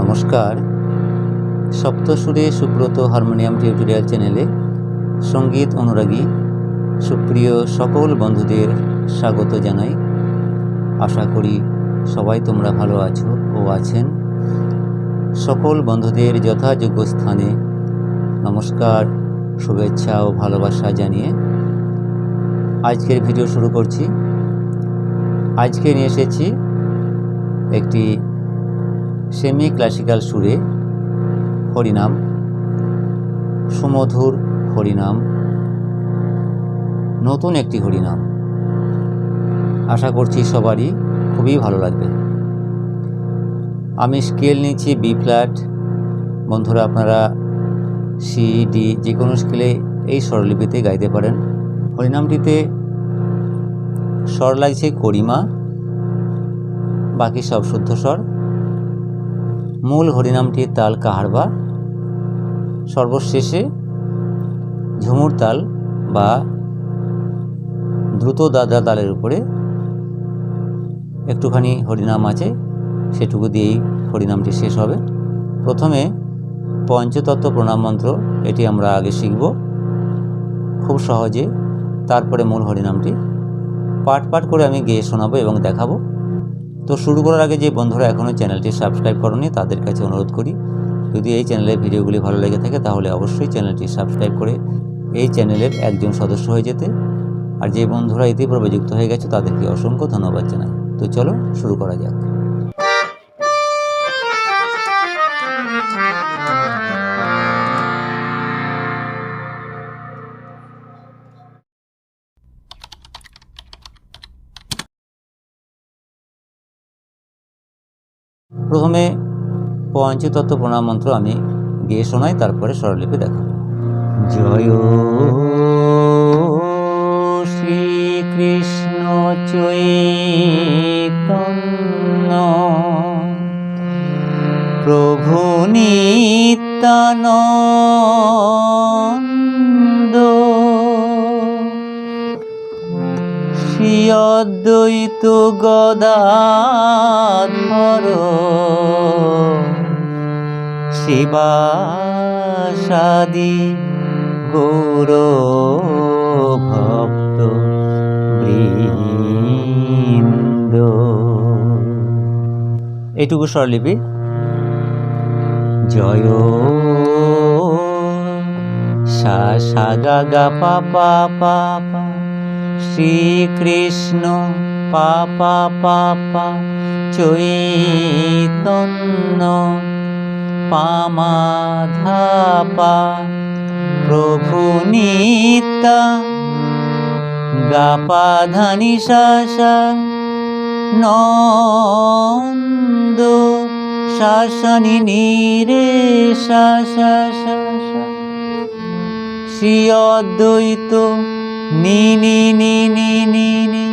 নমস্কার। সপ্তসুরে Subrata harmonium tutorial চ্যানেলে সংগীত অনুরাগী সুপ্রিয় সকল বন্ধুদের স্বাগত জানাই। আশা করি সবাই তোমরা ভালো আছো ও আছেন। সকল বন্ধুদের যথাযোগ্য স্থানে নমস্কার, শুভেচ্ছা ও ভালোবাসা জানিয়ে আজকের ভিডিও শুরু করছি। আজকে নিয়ে এসেছি একটি সেমি ক্লাসিক্যাল সুরে হরিনাম, সুমধুর হরিনাম, নতুন একটি হরিনাম। আশা করছি সবারই খুবই ভালো লাগবে। আমি স্কেল নিচ্ছি বি ফ্ল্যাট বন্ধুরা, আপনারা সি ডি যে কোনো স্কেলে এই স্বরলিপিতে গাইতে পারেন। হরিনামটিতে স্বর লাগছে করিমা, বাকি সব শুদ্ধ স্বর। মূল হরিনামটির তাল কাহারবা সর্বশেষে ঝুমুর তাল বা দ্রুত দাদরা তালের উপরে একটুখানি হরিনাম আছে, সেটুকু দিয়েই হরিনামটি শেষ হবে। প্রথমে পঞ্চতত্ত্ব প্রণাম মন্ত্র, এটি আমরা আগে শিখব। খুব সহজে তারপরে মূল হরিনামটি। পাঠ পাঠ করে আমি গেয়ে শোনাবো এবং দেখাবো। তো শুরু করার আগে যে বন্ধুরা এখনও চ্যানেলটি সাবস্ক্রাইব করনি, তাদের কাছে অনুরোধ করি, যদি এই চ্যানেলের ভিডিওগুলি ভালো লেগে থাকে, তাহলে অবশ্যই চ্যানেলটি সাবস্ক্রাইব করে এই চ্যানেলের একজন সদস্য হয়ে যেতে। আর যে বন্ধুরা ইতিপূর্বে যুক্ত হয়ে গেছে, তাদেরকে অসংখ্য ধন্যবাদ জানাই। তো চলো শুরু করা যাক। প্রথমে পঞ্চতত্ত্ব প্রণাম মন্ত্র আমি গিয়ে শোনাই, তারপরে স্বরলিপি দেখাব জয় শ্রীকৃষ্ণ চৈতন্য। প্রভু নিত্যানন্দ। অদ্বৈত গদাধর শিবাসাদি গৌর ভক্ত বৃন্দ। এইটুকু স্বরলিপি। জয় সা সা গা গা পা পা পা। শ্রীকৃষ্ণ পাপা পাপা চৈতন্য পামাধাপা প্রভু নিতা গাপা ধানি শাসা নন্দ শাসনি নিরে শাসা। শ্রী অদ্বৈত নি নি নি নি নি নি।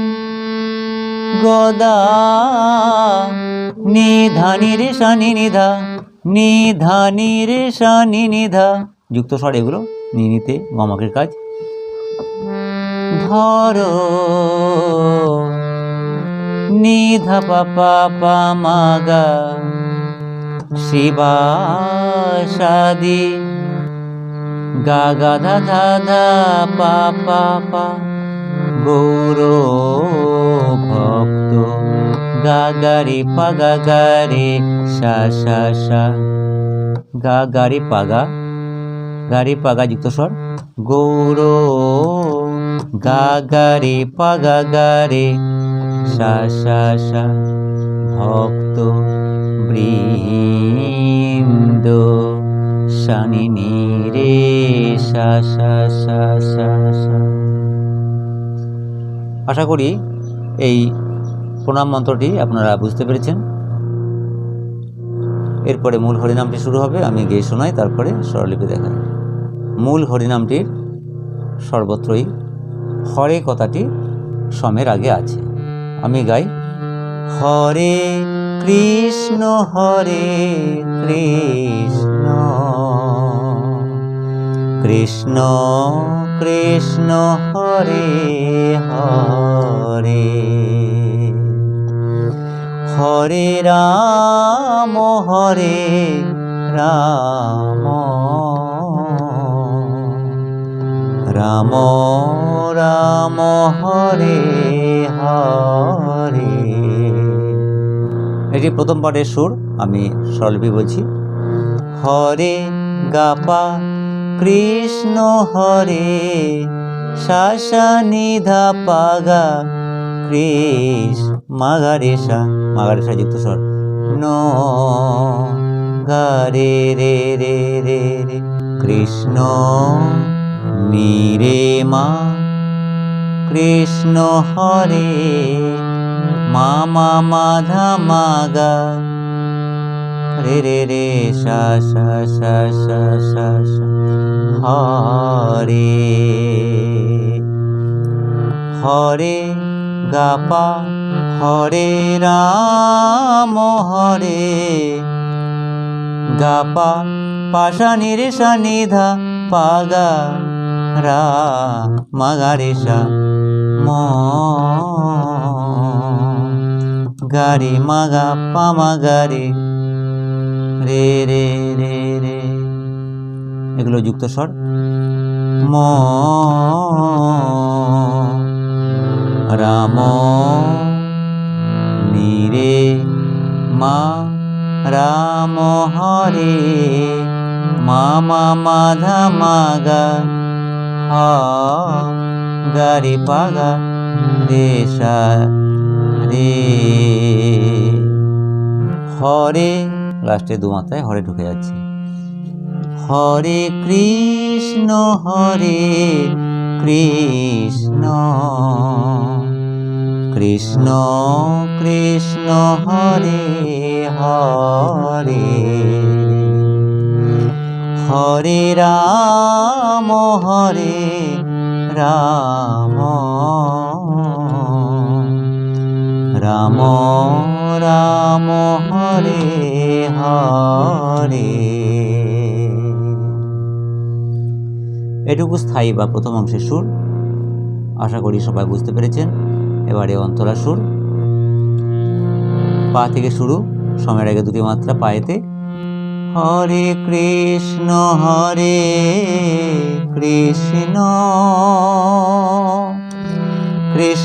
গদা নিধানি রে শানি নিধা নিধানি রে শানি নিধা যুক্ত স্বর এগুলো নিনিতে গমাকের কাজ। ধর, নিধা পাপা পামাগা শিবাসাদি গা গা ধা ধা ধা পা পা পা গৌর ভক্ত গা গা রে পা গা গা রে সা সা সা গা গা রে পা গা গা রে পা গা যুক্ত স্বর গৌর গা গা রে পা গা গা রে সা সা সা ভক্ত বৃন্দ শানি রে আশা করি এই প্রণাম মন্ত্রটি আপনারা বুঝতে পেরেছেন। এরপরে মূল হরিনামটি শুরু হবে, আমি গেয়ে শোনাই, তারপরে স্বরলিপি দেখাই। মূল হরিনামটির সর্বত্রই হরে কথাটি সমের আগে আছে। আমি গাই, হরে কৃষ্ণ হরে কৃষ্ণ। কৃষ্ণ কৃষ্ণ হরে হরে। হরে রাম হরে রাম। রাম রাম, হরে হরে। এটি প্রথম পাঠের সুর, আমি স্বরলিপি বলছি। হরে গাপা কৃষ্ণ হরে শাসা নিধা পাগা কৃষ মাগারেশা মাগারেশা যুক্ত স্বর। ন, গা, রে রে রে রে কৃষ্ণ মিরে মা। কৃষ্ণ হরে, মা মা মাধা মাগা রে রে রে সা সা সা সা সা হরে। হরে গাপা, হরে রাম, হরে। গাপা পাশানি রে সানিধা পাগা, রা মাগা রে সা, ম। গারে মাগা পামা গারে রে রে রে রে। এগুলো যুক্ত স্বর। ম রাম নিরে মা রাম হরে মা মা মাধা মাগা হ গারি পাগা সা, রে। হরে লাস্টে দু মাত্রায় হরে ঢুকে যাচ্ছে। হরে কৃষ্ণ হরে কৃষ্ণ কৃষ্ণ কৃষ্ণ, হরে হরে হরে রাম হরে রাম রাম রাম হরে হরে। এটুকু স্থায়ী বা প্রথম অংশের সুর, আশা করি সবাই বুঝতে পেরেছেন। এবারে অন্তরা সুর। পা থেকে শুরু, সময়ের আগে দুটি মাত্রা পায়েতে। হরে কৃষ্ণ হরে কৃষ্ণ।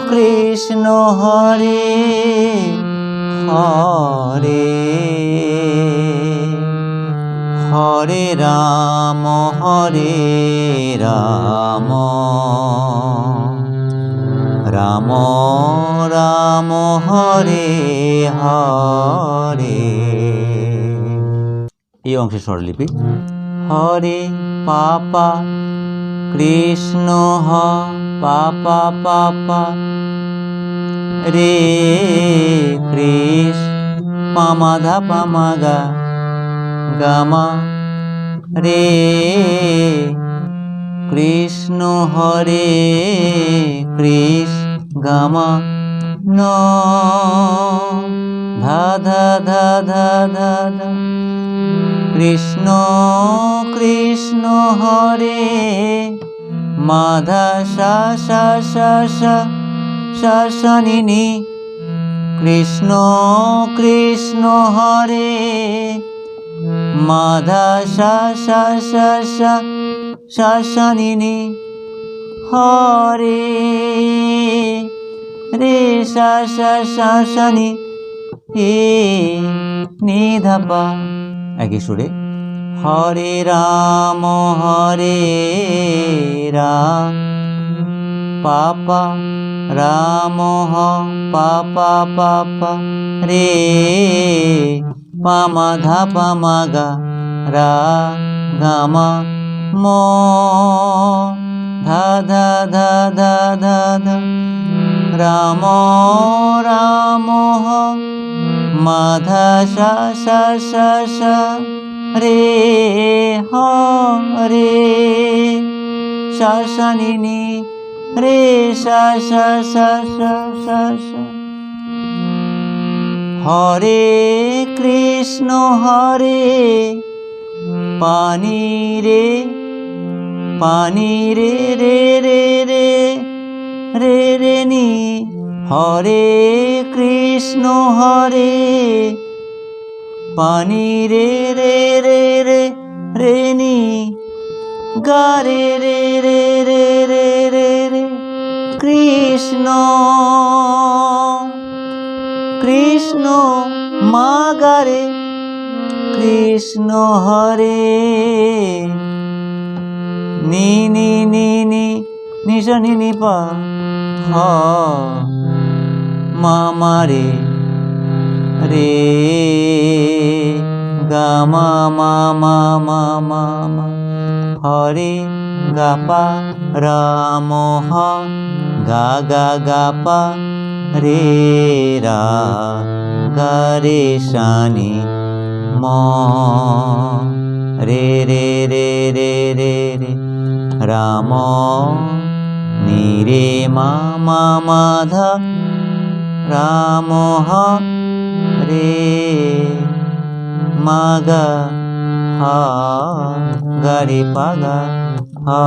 কৃষ্ণ হরে হরে হরে রাম হরে রাম রাম রাম, হরে হরে। এই অংশের স্বরলিপি, হরে পাপা কৃষ্ণ হ, পাপা পাপা। রে কৃষ পামাধা পামাগা গামা। রে কৃষ্ণ হরে কৃষ গামা। ন, ধা ধা ধা ধা ধা ধা। কৃষ্ণ কৃষ্ণ হরে মাধা সা সা কৃষ্ণ কৃষ্ণ হরে মাধা সা সা সা সা সা সা হরে রে সা সা সা নি এ একই সুরে। হরে রাম হরে রাম। পাপা, রাম, হ, পাপা পাপা, রে। পামা ধা পামা গা, রা গামা ম। ধা ধা ধা ধা ধা ধা। রাম রাম, হ। মাধা সা সা সা সা রে হ রে। সা সা নি নি রে সা সা সা সা সা সা হরে কৃষ্ণ হরে, পানি রে পানি রে রে রে রে রে রে, নি। হরে কৃষ্ণ, হরে। পানি রে রে রে রে রে, নি। গা রে রে রে রে রে রে রে কৃষ্ণ। কৃষ্ণ মা গারে, কৃষ্ণ হরে। নি নি নি নি নিশ নি নি, পা। হ। মা রে রে গা মা মা মা মা মা মা। হরে গা পা, রাম হ। গা গা গা পা, রে রা। গা, রে শানি, ম। রে রে রে রে রে রে। রাম, নি, রে, মা মা মাধা রাম রে মাগা হা গারে পাগা হা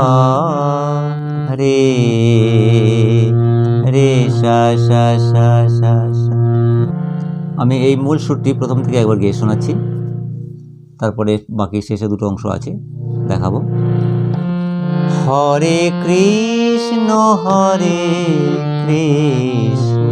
রে রে সা সা সা সা আমি এই মূল সুরটি প্রথম থেকে একবার গিয়ে শোনাচ্ছি। তারপরে বাকি শেষে দুটো অংশ আছে, দেখাবো। হরে কৃষ্ণ হরে কৃষ্ণ।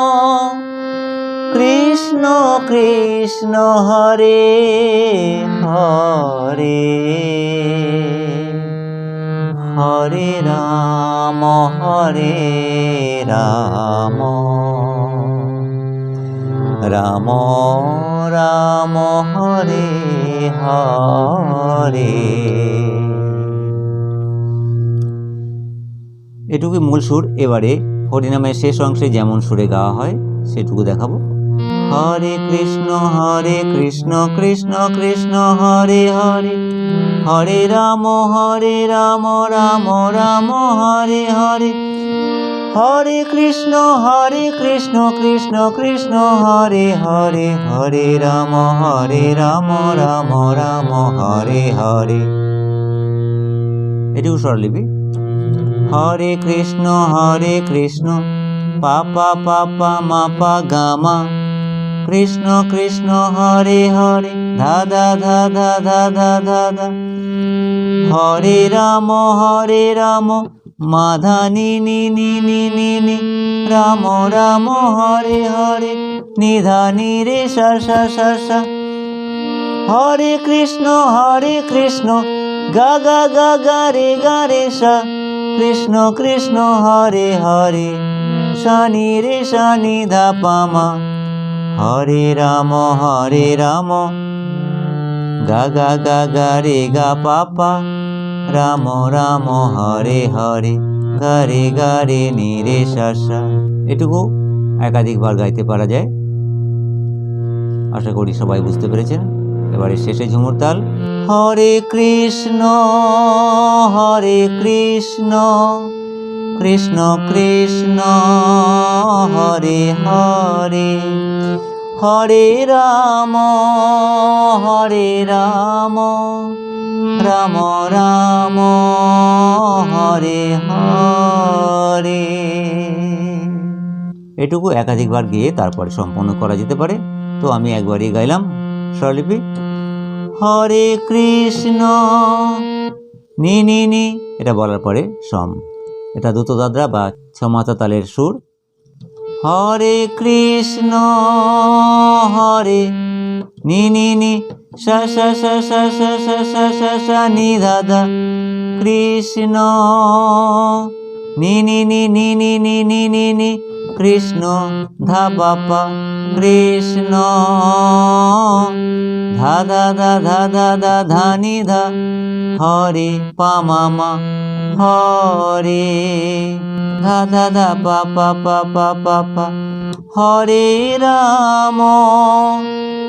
কৃষ্ণ কৃষ্ণ হরে হরে হরে রাম হরে রাম। রাম রাম, হরে হরে। এটুকু মূল সুর, এবারে হরিনামের শেষ অংশে যেমন সুরে গাওয়া হয়, সেটুকু দেখাবো। হরে কৃষ্ণ হরে কৃষ্ণ কৃষ্ণ কৃষ্ণ হরে হরে হরে রাম হরে রাম রাম রাম হরে হরে হরে কৃষ্ণ হরে কৃষ্ণ কৃষ্ণ কৃষ্ণ হরে হরে হরে রাম হরে রাম রাম রাম হরে হরে এটুকু স্বরলিপি হরে কৃষ্ণ হরে কৃষ্ণ পাপা পাপা মাপা গামা কৃষ্ণ কৃষ্ণ, হরে হরে ধাদা ধাদা ধাদা ধাদা হরে রাম হরে রাম মাধা নি নি নি রাম রাম, হরে হরে নিধা নি রে, সা হরে কৃষ্ণ হরে কৃষ্ণ, গা গা গা গা, রে গা, রে, সা। কৃষ্ণ কৃষ্ণ, হরে হরে, শনি রে, শনি, ধা পামা হরে রাম হরে রাম। গা গা গা গা, রে, গা পাপা রাম রাম, হরে হরে। গা, রে গা, রে, নি, রে, সা সা। এটুকু একাধিকবার গাইতে পারা যায়। আশা করি সবাই বুঝতে পেরেছেন। এবারে শেষে ঝুমুর তাল। হরে কৃষ্ণ হরে কৃষ্ণ। কৃষ্ণ কৃষ্ণ, হরে হরে। হরে রাম হরে রাম রাম রাম, হরে হরে। এটুকু একাধিকবার গিয়ে তারপরে সম্পন্ন করা যেতে পারে। তো আমি একবারই গাইলাম স্বরলিপি। হরে কৃষ্ণ, নি নি নি, এটা বলার পরে সম। এটা দ্রুত দাদরা বা ছমাতা তালের সুর। হরে কৃষ্ণ হরে নি নি নি সা সা সা সা সা সা সা নি দাদা কৃষ্ণ নি নি নি নি নি নি নি নি নি কৃষ্ণ ধা বাপা কৃষ্ণ ধা দা দা ধা দা দা ধা নি ধা হরে পা মামা হরে। ধা ধা ধা, পা পা পা পা পা পা। হরে রাম।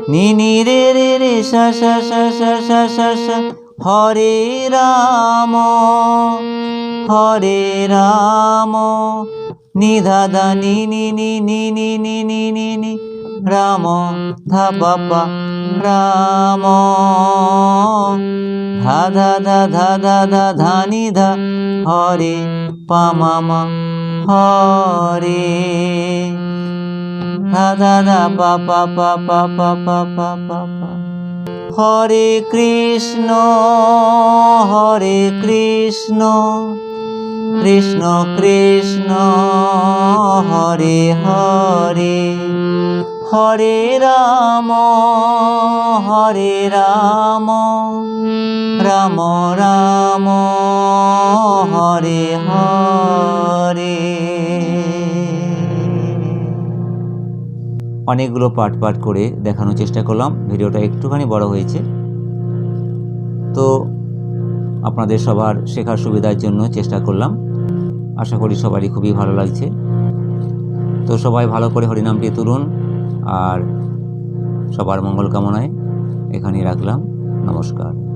নি নি, রে রে রে, সা সা সা হরে রাম। হরে রাম। নি, ধা ধা, নি নি নি নি নি নি নি নি নি। রাম, ধা পা পা রাম। ধা ধা ধা ধা ধা ধা ধা নি ধা, হরে পা মামা হরে। ধা ধা ধা পা পা পা পা পা পা পা পা পা হরে কৃষ্ণ হরে কৃষ্ণ কৃষ্ণ কৃষ্ণ, হরে হরে। হরে রাম হরে রাম রাম রাম, হরে হরে। অনেকগুলো পার্ট পার্ট করে দেখানোর চেষ্টা করলাম, ভিডিওটা একটুখানি বড় হয়েছে। তো আপনাদের সবার শেখার সুবিধার জন্য চেষ্টা করলাম। আশা করি সবারই খুবই ভালো লাগছে। তো সবাই ভালো করে হরিনামটি তুলুন। আর সবার মঙ্গল কামনায় এখানেই রাখলাম। নমস্কার।